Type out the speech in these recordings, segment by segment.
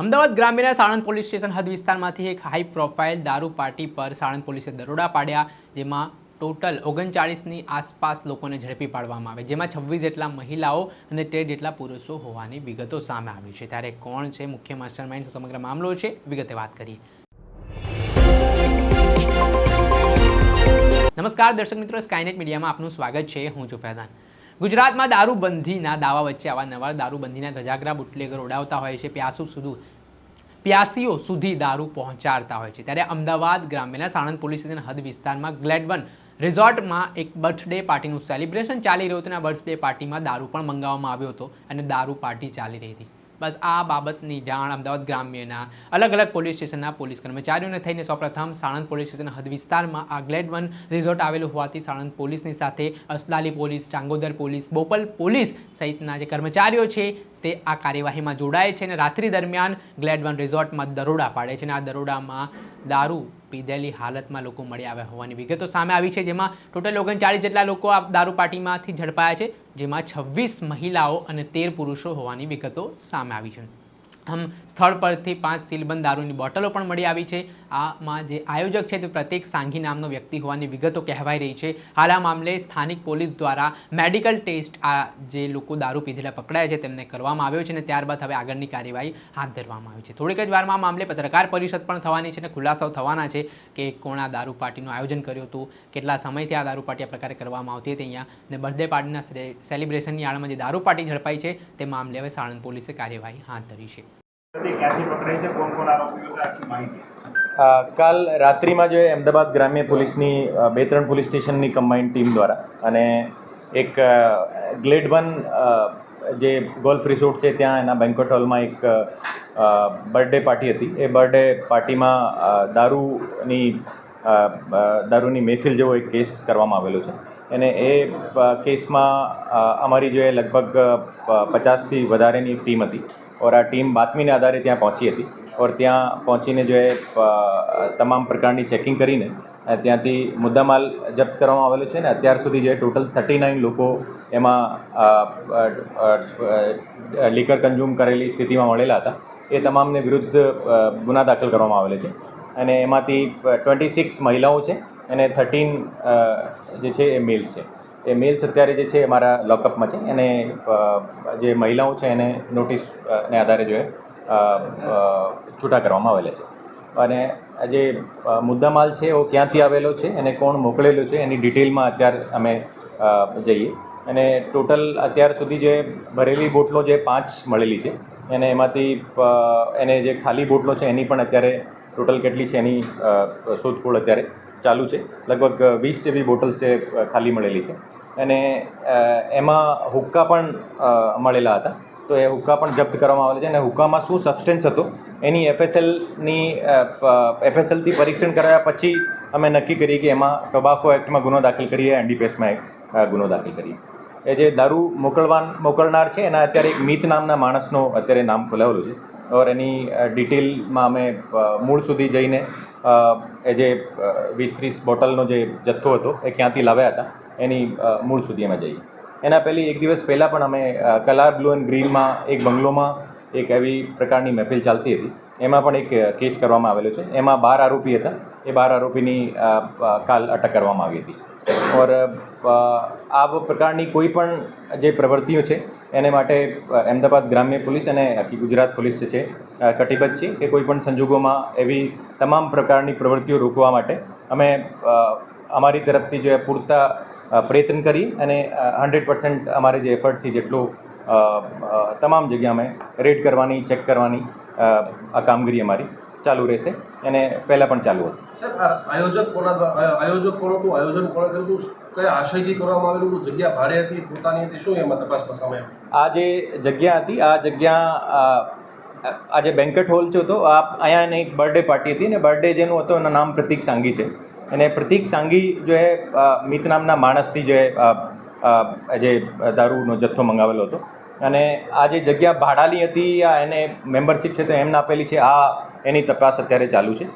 અમદાવાદ ગ્રામ્યના Sanand police station હદ વિસ્તારમાંથી એક હાઈ પ્રોફાઇલ દારૂ પાર્ટી પર સાણંદ પોલીસે દરોડા પાડ્યા, જેમાં ટોટલ ઓગણચાળીસની આસપાસ લોકોને ઝડપી પાડવામાં આવે. જેમાં છવ્વીસ જેટલા મહિલાઓ અને તેર જેટલા પુરુષો હોવાની વિગતો સામે આવી છે. ત્યારે કોણ છે મુખ્ય માસ્ટર માઇન્ડ સમગ્ર મામલો છે. વિગતે વાત કરીએ. નમસ્કાર, દર્શક મિત્રો સ્કાયનેટ મીડિયામાં આપનું સ્વાગત છે. હું છું ફૈઝાન. ગુજરાતમાં દારૂબંધીના દાવા વચ્ચે અવારનવાર દારૂબંધીના ધજાગરા બુટલેગર ઉડાવતા હોય છે. પ્યાસુ સુધી પ્યાસીઓ સુધી દારૂ પહોંચાડતા હોય છે. ત્યારે અમદાવાદ ગ્રામ્યના સાણંદ પોલીસ સ્ટેશન હદ વિસ્તારમાં ગ્લેડવન રિઝોર્ટમાં એક બર્થડે પાર્ટીનું સેલિબ્રેશન ચાલી રહ્યું હતું. અને બર્થડે પાર્ટીમાં દારૂ પણ મંગાવવામાં આવ્યો હતો અને દારૂ પાર્ટી ચાલી રહી હતી. બસ આ બાબતની જાણ અમદાવાદ ગ્રામ્યના અલગ અલગ પોલીસ સ્ટેશનના પોલીસ કર્મચારીઓને થઈને સૌપ્રથમ સાણંદ પોલીસ સ્ટેશન હદ વિસ્તારમાં આ ગ્લેડ વન રિઝોર્ટ આવેલું હોવાથી સાણંદ પોલીસની સાથે Aslali police, Changodar police, Bopal police સહિતના જે કર્મચારીઓ છે તે આ કાર્યવાહીમાં જોડાય છે અને રાત્રિ દરમિયાન ગ્લેડ વન રિઝોર્ટમાં દરોડા પાડે છે અને આ દરોડામાં દારૂ પીધેલી હાલતમાં લોકો મળી આવ્યા હોવાની વિગતો સામે આવી છે, જેમાં ટોટલ ઓગણચાળીસ જેટલા લોકો આ દારૂ પાર્ટીમાંથી ઝડપાયા છે, જેમાં છવ્વીસ મહિલાઓ અને તેર પુરુષો હોવાની વિગતો સામે આવી છે. આમ સ્થળ પરથી પાંચ સીલબંધ દારૂની બોટલો પણ મળી આવી છે. આમાં જે આયોજક છે તે પ્રત્યેક સાંઘી નામનો વ્યક્તિ હોવાની વિગતો કહેવાઈ રહી છે. હાલ આ મામલે સ્થાનિક પોલીસ દ્વારા મેડિકલ ટેસ્ટ આ જે લોકો દારૂ પીધેલા પકડાયા છે તેમને કરવામાં આવ્યો છે અને ત્યારબાદ હવે આગળની કાર્યવાહી હાથ ધરવામાં આવી છે. થોડીક જ વારમાં આ મામલે પત્રકાર પરિષદ પણ થવાની છે અને ખુલાસાઓ થવાના છે કે કોણા દારૂ પાર્ટીનું આયોજન કર્યું હતું, કેટલા સમયથી આ દારૂ પાર્ટી આ પ્રકારે કરવામાં આવતી હતી અહીંયા અને બર્થડે પાર્ટીના સેલિબ્રેશનની આડમાં જે દારૂ પાર્ટી ઝડપાઈ છે તે મામલે હવે સાણંદ પોલીસે કાર્યવાહી હાથ ધરી છે. કાલ રાત્રિમાં જે અમદાવાદ ગ્રામ્ય પોલીસની બે ત્રણ પોલીસ સ્ટેશનની કમ્બાઇન્ડ ટીમ દ્વારા અને એક ગ્લેડ વન જે ગોલ્ફ રિસોર્ટ છે, ત્યાં એના બેન્કોટ હોલમાં એક બર્થડે પાર્ટી હતી. એ બર્થડે પાર્ટીમાં દારૂની દારૂની મહેફિલ જેવો એક કેસ કરવામાં આવેલો છે. અને એ કેસમાં અમારી જે લગભગ પચાસથી વધારેની ટીમ હતી ઓર આ ટીમ બાતમીને આધારે ત્યાં પહોંચી હતી. ઓર ત્યાં પહોંચીને જો એ તમામ પ્રકારની ચેકિંગ કરીને ત્યાંથી મુદ્દામાલ જપ્ત કરવામાં આવેલો છે ને અત્યાર સુધી જે ટોટલ થર્ટી નાઇન લોકો એમાં લીકર કન્ઝ્યુમ કરેલી સ્થિતિમાં મળેલા હતા. એ તમામને વિરુદ્ધ ગુના દાખલ કરવામાં આવેલા છે. અને એમાંથી ટ્વેન્ટી સિક્સ મહિલાઓ છે અને થર્ટીન જે છે એ મેલ્સ છે. એ મેલ્સ અત્યારે જે છે મારા લોકઅપમાં છે અને જે મહિલાઓ છે એને નોટિસને આધારે જો એ છૂટા કરવામાં આવેલા છે. અને જે મુદ્દામાલ છે એ ક્યાંથી આવેલો છે અને કોણ મોકલેલો છે એની ડિટેલમાં અત્યારે અમે જઈએ. અને ટોટલ અત્યાર સુધી જે ભરેલી બોટલો જે પાંચ મળેલી છે, અને એમાંથી એને જે ખાલી બોટલો છે એની પણ અત્યારે ટોટલ કેટલી છે એની શોધખોળ અત્યારે ચાલુ છે? લગભગ વીસ જેવી બોટલ્સ છે ખાલી મળેલી છે. અને એમાં હુક્કા પણ મળેલા હતા. તો એ હુક્કા પણ જપ્ત કરવામાં આવેલા છે. અને હુક્કામાં શું સબસ્ટેન્સ હતો? એની એફએસએલની એફએસએલથી પરીક્ષણ કરાયા પછી અમે નક્કી કરીએ કે એમાં ટોબાકો એક્ટમાં ગુનો દાખલ કરીએ એનડીપીએસમાં ગુનો દાખલ કરીએ. એ જે દારૂ મોકલવાન, મોકલનાર છે, એના અત્યારે એક મિત નામના માણસનો અત્યારે નામ ખોલાવેલું છે. ઓર એની ડિટેલમાં અમે મૂળ સુધી જઈને એ જે વીસ ત્રીસ બોટલનો જે જથ્થો હતો, એ ક્યાંથી લાવ્યા હતા, એની મૂળ સુધી અમે જઈએ. એના પહેલી એક દિવસ પહેલાં પણ અમે કલાર બ્લુ એન્ડ ગ્રીનમાં એક બંગલોમાં એક એવી પ્રકારની મહેફિલ ચાલતી હતી. એમાં પણ એક કેસ કરવામાં આવેલો છે. એમાં બાર આરોપી હતા. એ બાર આરોપીની કાલ અટક કરવામાં આવી હતી. ઓર આ પ્રકારની કોઈ પણ જે પ્રવૃત્તિઓ છે એને માટે અમદાવાદ ગ્રામ્ય પોલીસ અને આખી ગુજરાત પોલીસ જે છે કટિબદ્ધ છે કે કોઈ પણ સંજોગોમાં એવી તમામ પ્રકારની પ્રવૃત્તિઓ રોકવા માટે અમે અમારી તરફથી જે પૂરતા પ્રયત્ન કરી અને હંડ્રેડ પર્સન્ટ અમારે જે એફર્ટ છે જેટલું તમામ જગ્યા અમે રેડ કરવાની, ચેક કરવાની આ કામગીરી અમારી ચાલુ રહેશે. અને પહેલાં પણ ચાલુ હતું. સર આયોજક કોના આયોજક કોણ હતું? આયોજન કોણે કર્યું હતું? કયા આશયથી કરવામાં આવેલું હતું? જગ્યા ભાડે હતી પોતાની હતી? શું એમાં તપાસમાં સામે આ જે જગ્યા હતી આ જગ્યા આ જે બેન્કેટ હોલ છે તો આ અહીંયા એક બર્થડે પાર્ટી હતી ને બર્થડે જેનું હતો એનું નામ પ્રતિક સાંગી છે. અને પ્રતિક સાંગી જો એ મિત નામના માણસથી જે જે દારૂનો જથ્થો મંગાવેલો હતો. અને આ જે જગ્યા ભાડાની હતી આ એને મેમ્બરશીપ છે તો એમને આપેલી છે. આ એની તપાસ અત્યારે ચાલુ છે.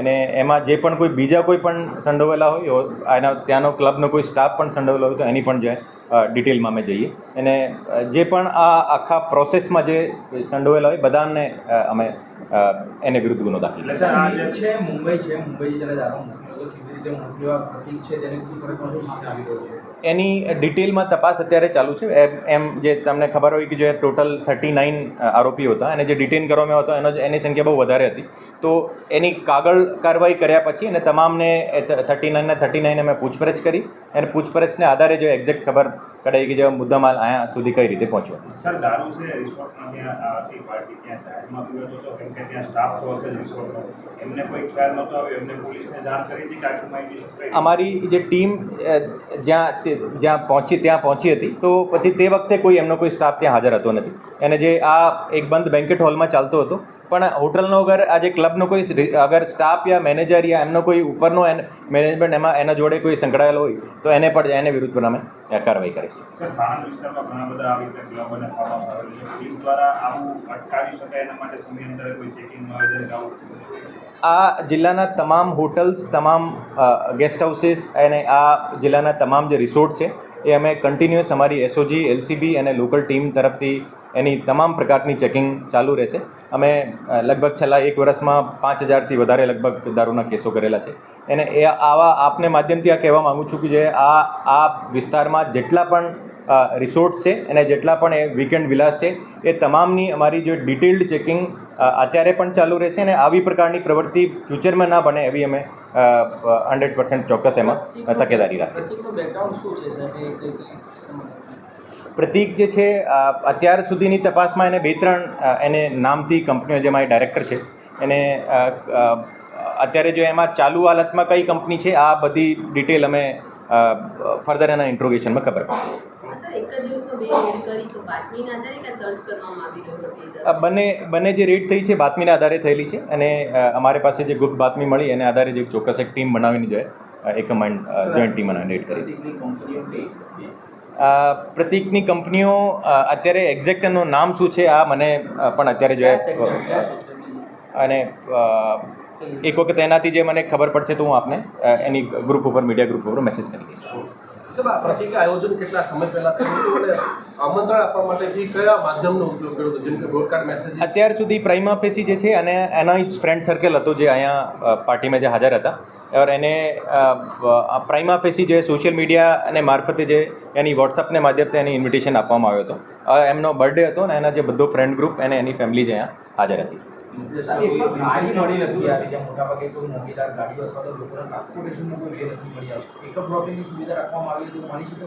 અને એમાં જે પણ કોઈ બીજા કોઈ પણ સંડોવેલા હોય એના ત્યાંનો ક્લબનો કોઈ સ્ટાફ પણ સંડોવેલો હોય તો એની પણ જે ડિટેલમાં અમે જઈએ. અને જે પણ આ આખા પ્રોસેસમાં જે સંડોવેલા હોય, બધાને અમે એને વિરુદ્ધ ગુનો દાખલ છે, મુંબઈ છે, મુંબઈ રીતે મોકલ્યો પ્રતિક છે તેની પૂછપરછમાં સામે આવી રહ્યો છે. એની ડિટેલમાં તપાસ અત્યારે ચાલુ છે. એમ એમ જે તમને ખબર હોય કે જે ટોટલ થર્ટી નાઇન આરોપીઓ હતા અને જે ડિટેન કરવામાં હતો, એનો એની સંખ્યા બહુ વધારે હતી. તો એની કાગળ કાર્યવાહી કર્યા પછી અને તમામને થર્ટી નાઇનને થર્ટી નાઇન અમે પૂછપરછ કરી. અને પૂછપરછને આધારે જો એક્ઝેક્ટ ખબર કઢાઈ કે મુદ્દા મુદ્દામાલ અહીંયા સુધી કઈ રીતે પહોંચ્યો? સર દારૂ છે રિસોર્ટમાં ત્યાં આથી પાર્ટી ત્યાં જાહેરમાં પીવતો હતો કેમ કે ત્યાં સ્ટાફ તો હશે રિસોર્ટનો એમને કોઈ ખ્યાલ નહોતો આવ્યો. એમને પોલીસને જાણ કરી હતી કે આખી માહિતી શું અમારી જે ટીમ જ્યાં જ્યાં પહોંચી ત્યાં પહોંચી હતી તો પછી તે વખતે કોઈ એમનો કોઈ સ્ટાફ ત્યાં હાજર હતો નથી. અને જે આ એક બંધ બેન્કેટ હોલમાં ચાલતો હતો પણ હોટલનો અગર આ જે ક્લબનો કોઈ અગર સ્ટાફ યા મેનેજર યા એમનો કોઈ ઉપરનો મેનેજમેન્ટ એમાં એના જોડે કોઈ સંકળાયેલો હોય તો એને પણ એને વિરુદ્ધ પણ અમે કાર્યવાહી કરીશું આ જિલ્લાના તમામ હોટલ્સ તમામ ગેસ્ટ હાઉસીસ અને આ જિલ્લાના તમામ જે રિસોર્ટ છે, એ અમે કન્ટિન્યુઅસ અમારી એસઓજી એલસીબી અને લોકલ ટીમ તરફથી એની તમામ પ્રકારની ચેકિંગ ચાલુ રહેશે. અમે લગભગ છેલ્લા એક વર્ષમાં પાંચ હજારથી વધારે લગભગ દારૂના કેસો કરેલા છે. અને એ આવા આપને માધ્યમથી આ કહેવા માગું છું કે જે આ આ વિસ્તારમાં જેટલા પણ રિસોર્ટ છે, અને જેટલા પણ એ વીકેન્ડ વિલાસ છે, એ તમામની અમારી જે ડિટેલ્ડ ચેકિંગ અત્યારે પણ ચાલુ રહેશે અને આવી પ્રકારની પ્રવૃત્તિ ફ્યુચરમાં ના બને એવી અમે હંડ્રેડ પર્સન્ટ ચોક્કસ એમાં તકેદારી રાખીએ. પ્રતીક જે છે અત્યાર સુધીની તપાસમાં એને બે ત્રણ એને નામથી કંપનીઓ જેમાં એ ડાયરેક્ટર છે એને અત્યારે જો એમાં ચાલુ હાલતમાં કઈ કંપની છે આ બધી ડિટેલ અમે ફર્ધર એના ઇન્ટ્રોગેશનમાં ખબર પડશે. બંને બંને જે રેડ થઈ છે બાતમીના આધારે થયેલી છે અને અમારી પાસે જે ગુપ્ત બાતમી મળી એને આધારે જે ચોક્કસ એક ટીમ બનાવીને જોઈએ એક કમાન્ડ જોઈન્ટ ટીમ બનાવીને રેડ કરી. પ્રતિકની કંપનીઓ પ્રતીકની કંપનીઓ અત્યારે એક્ઝેક્ટ એનું નામ શું છે આ મને પણ અત્યારે સેક્ટરની અને એક વખત એનાથી જે મને ખબર પડશે તો હું આપને એની ગ્રુપ ઉપર મીડિયા ગ્રુપ ઉપર મેસેજ કરી દઈશ. આયોજન કેટલા સમય પહેલા આમંત્રણ આપવા માટે કયા માધ્યમનો ઉપયોગ કર્યો હતો? જેમ કે બ્રોડકાસ્ટ મેસેજ અત્યાર સુધી પ્રાઇમા ફેસી જે છે અને એનો જ ફ્રેન્ડ સર્કલ હતો જે અહીંયા પાર્ટીમાં જે હાજર હતા. ઓર એને પ્રાઇમા ફેસી જે સોશિયલ મીડિયા અને મારફતે જે એની વોટ્સઅપને માધ્યમથી એની ઇન્વિટેશન આપવામાં આવ્યો હતો. એમનો બર્થડે હતો અને એના જે બધો ફ્રેન્ડ ગ્રુપ અને એની ફેમિલી જે અહીંયા હાજર હતી. ગાડી મળી નથી આવી જ્યાં મોટાભાગે કોઈ મોંઘીદાર ગાડીઓ અથવા તો લોકોના ટ્રાન્સપોર્ટેશનનો કોઈ વે નથી મળી આવતો. પિકઅપ ડ્રોપિંગની સુવિધા રાખવામાં આવી તો માની શકે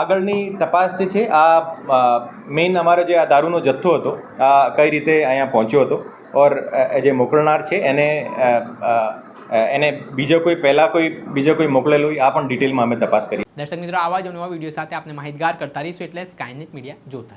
આગળની તપાસ જે છે, આ મેઇન અમારો જે આ દારૂનો જથ્થો હતો, આ કઈ રીતે અહીંયા પહોંચ્યો હતો ઓર જે મોકલનાર છે, એને એને બીજો કોઈ, પહેલાં કોઈ, બીજો કોઈ મોકલેલું, આ પણ ડિટેલમાં અમે તપાસ કરી. દર્શક મિત્રો, આવા જ નવા વીડિયો સાથે આપણે માહિતગાર કરતા રહીશું એટલે સ્કાયનેટ મીડિયા જોતા